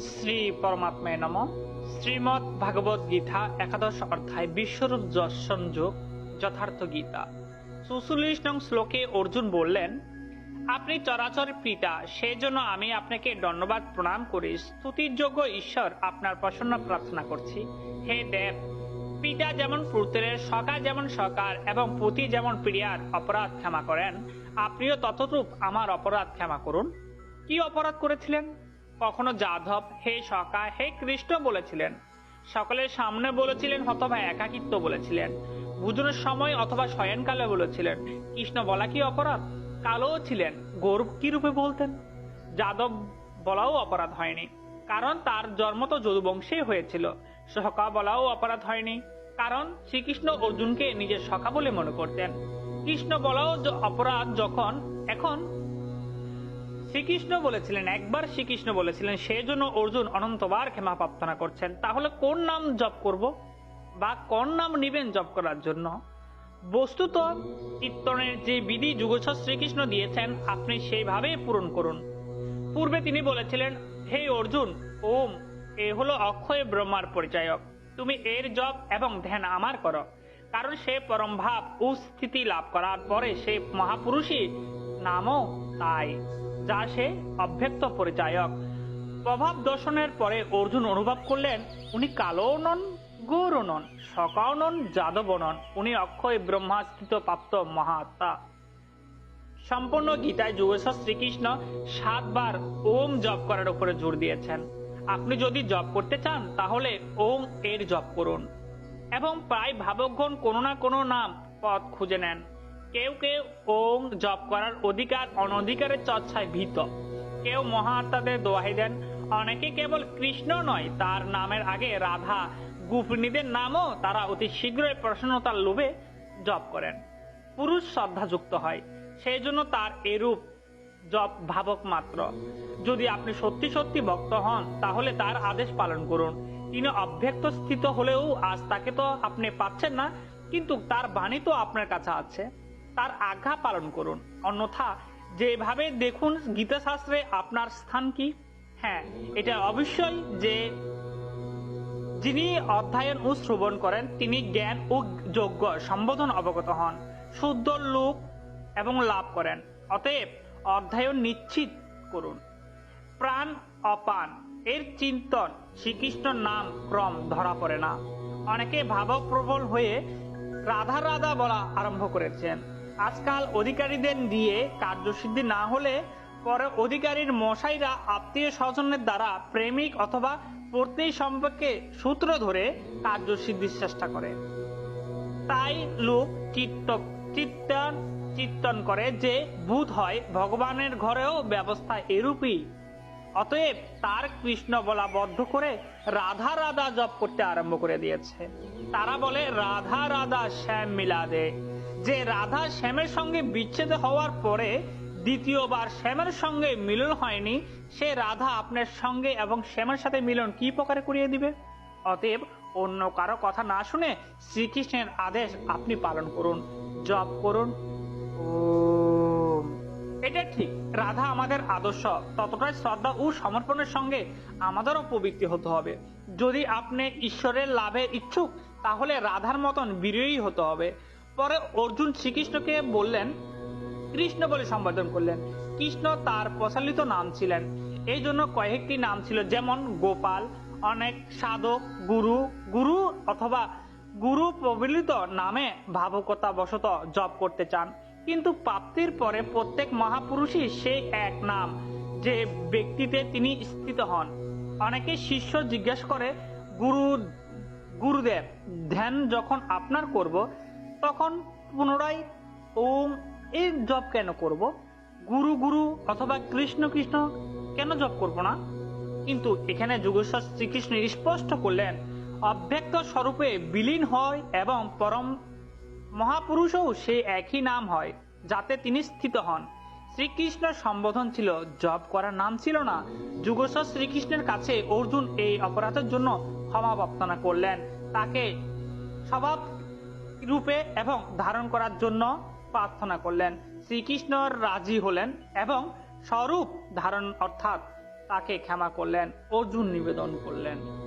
শ্রী পরমাত্মায় নম। শ্রীমৎ ভাগবত গীতা, একাদশ অধ্যায়, বিশ্বরূপ দর্শন যোগ, যথার্থ গীতা। সুচল্লিশ নং শ্লোকে অর্জুন বললেন, আপনি চরাচর পিতা সেই জন্য আমি আপনাকে ধন্যবাদ প্রণাম করি। স্তুতির যোগ্য ঈশ্বর, আপনার প্রসন্ন প্রার্থনা করছি। হে দেব, পিতা যেমন পুত্রের সকা যেমন সকার এবং পতি যেমন প্রিয়ার অপরাধ ক্ষমা করেন, আপনিও ততরূপ আমার অপরাধ ক্ষমা করুন। কি অপরাধ করেছিলেন? কখনো যাদব, হে সকা হে কৃষ্ণ বলেছিলেন। সকলের সামনে বলেছিলেন অথবা একাকিত্ব বলেছিলেন। ভোজনের সময় অথবা শয়নকালে বলেছিলেন। কৃষ্ণ বলা কি অপরাধ? কালোও ছিলেন। গৌরব কি রূপে বলতেন? যাদব বলাও অপরাধ হয়নি। কারণ তার জন্ম তো যদুবংশেই হয়েছিল। সখা বলাও অপরাধ হয়নি। কারণ শ্রীকৃষ্ণ অর্জুনকে নিজের সখা বলে মনে করতেন। কৃষ্ণ বলাও অপরাধ যখন, এখন শ্রীকৃষ্ণ বলেছিলেন, একবার শ্রীকৃষ্ণ বলেছিলেন, সেজন্য অর্জুন অনন্তবার ক্ষমা প্রার্থনা করছেন। তাহলে কোন নাম জপ করব? বা কোন নাম নিবেন জপ করার জন্য? বস্তুত কীর্তনের যে বিধি যুগছ শ্রীকৃষ্ণ দিয়েছেন, আপনি সেইভাবেই পূরণ করুন। পূর্বে তিনি বলেছিলেন, হে অর্জুন, ওম, এ হলো অক্ষয় ব্রহ্মার পরিচায়ক। তুমি এর জপ এবং ধ্যান আমার করো। কারণ সে পরম ভাব ও স্থিতি লাভ করার পরে সে মহাপুরুষই নামও তাই। যা সে অব্যক্ত পরিচায়ক। প্রভাব দর্শনের পরে অর্জুন অনুভব করলেন, উনি কালো নন, গৌরও নন সকাও নন, যাদবও নন, উনি অক্ষয় ব্রহ্মাস্থিত প্রাপ্ত মহাত্মা। সম্পূর্ণ গীতায় যোগেশ্বর শ্রীকৃষ্ণ সাতবার ওম জপ করার উপরে জোর দিয়েছেন। আপনি যদি জপ করতে চান, তাহলে ওম এর জপ করুন। এবং প্রায় ভাবকগণ কোনো না কোনো নাম পথ খুঁজে নেন। কেউ কেউ ওম জপ করার অধিকার অনধিকারের চর্চায় ভীত। কেউ মহাত্মাদের দোহাই দেন। অনেকে কেবল কৃষ্ণ নয়, তার নামের আগে রাধা গোপিনীদের নামও তারা অতি শীঘ্রই প্রসন্নতার লোভে জপ করেন। পুরুষ শ্রদ্ধাযুক্ত হয় সেই জন্য তার এরূপ জপ ভাবক মাত্র। যদি আপনি সত্যি সত্যি ভক্ত হন, তাহলে তার আদেশ পালন করুন। তিনি অব্যক্ত স্থিত হলেও আজ তাকে তো আপনি পাচ্ছেন না, কিন্তু তার বাণী তো আপনার কাছে আছে। তার আজ্ঞা পালন করুন। অন্যথা, যেভাবে দেখুন গীতা শাস্ত্রে আপনার স্থান কি? হ্যাঁ এটা অবশ্যই যে যিনি অধ্যয়ন ও শ্রবণ করেন, তিনি জ্ঞান ও যোগ্য, সম্বোধন অবগত হন, শুদ্ধ লোক এবং লাভ করেন। অতএব, অধ্যয়ন নিশ্চিত করুন। প্রাণ অপান, এর চিন্তন, শ্রীকৃষ্ণ নাম ক্রম ধরা পড়ে না। অনেকে ভাবক প্রবল হয়ে রাধা রাধা বলা আরম্ভ করেছেন। আজকাল অধিকারীদের দিয়ে কার্যসিদ্ধি না হলে পরে অধিকারীর মশাইরা আত্মীয় স্বজনের দ্বারা প্রেমিক অথবা পত্নী সম্পর্কে সূত্র ধরে কার্যসিদ্ধির চেষ্টা করে। তাই লোক চিত্ত চিত্তন চিত্তন করে যে বুধ হয় ভগবানের ঘরেও ব্যবস্থা এরূপই। অতএব তার কৃষ্ণ বলা বদ্ধ করে রাধা রাধা জপ করতে আরম্ভ করে দিয়েছে। তারা বলে, রাধা রাধা শ্যাম মিলাদে। যে রাধা শ্যামের সঙ্গে বিচ্ছেদ হওয়ার পরে দ্বিতীয়বার শ্যামের সঙ্গে মিলন হয়নি, সে রাধা আপনার সঙ্গে এবং শ্যামের সাথে মিলন কি প্রকারে করিয়ে দিবে? অতএব অন্য কারও কথা না শুনে শ্রীকৃষ্ণের আদেশ আপনি পালন করুন, জপ করুন। এটা ঠিক, রাধা আমাদের আদর্শ, ততটাই শ্রদ্ধা ও সমর্পণের সঙ্গে আমাদেরও প্রবৃত্তি হতে হবে। যদি আপনি ঈশ্বরের লাভের ইচ্ছুক, তাহলে রাধার মতন বিরয়ী হতে হবে। পরে অর্জুন শ্রীকৃষ্ণকে বললেন, কৃষ্ণ বলে সম্বোধন করলেন। কৃষ্ণ তার প্রচলিত নাম ছিলেন। এই জন্য কয়েকটি নাম ছিল, যেমন গোপাল, অনেক সাধক, গুরু গুরু অথবা গুরু প্রবলিত নামে ভাবকতা বশত জপ করতে চান। কিন্তু প্রাপ্তির পরে প্রত্যেক মহাপুরুষই সেই এক নাম, যে ব্যক্তিতে তিনি স্থিত হন। অনেকে শিষ্য জিজ্ঞেস করে, গুরু, গুরুদেব, ধ্যান যখন আপনার করব তখন পুনরায়, ওম, এই জপ কেন করব? গুরু গুরু অথবা কৃষ্ণ কৃষ্ণ কেন জপ করব না? কিন্তু এখানে যোগেশ্বর শ্রীকৃষ্ণ স্পষ্ট করলেন, অব্যক্ত স্বরূপে বিলীন হয় এবং পরম মহাপুরুষও সেই একই নাম হয়, যাতে তিনি স্থিত হন। শ্রীকৃষ্ণের সম্বোধন ছিল, জপ করার নাম ছিল না। যুগেশ্বর শ্রীকৃষ্ণের কাছে অর্জুন এই অপরাধের জন্য ক্ষমা প্রার্থনা করলেন। তাকে স্বভাব রূপে এবং ধারণ করার জন্য প্রার্থনা করলেন। শ্রীকৃষ্ণ রাজি হলেন এবং স্বরূপ ধারণ অর্থাৎ তাকে ক্ষমা করলেন। অর্জুন নিবেদন করলেন।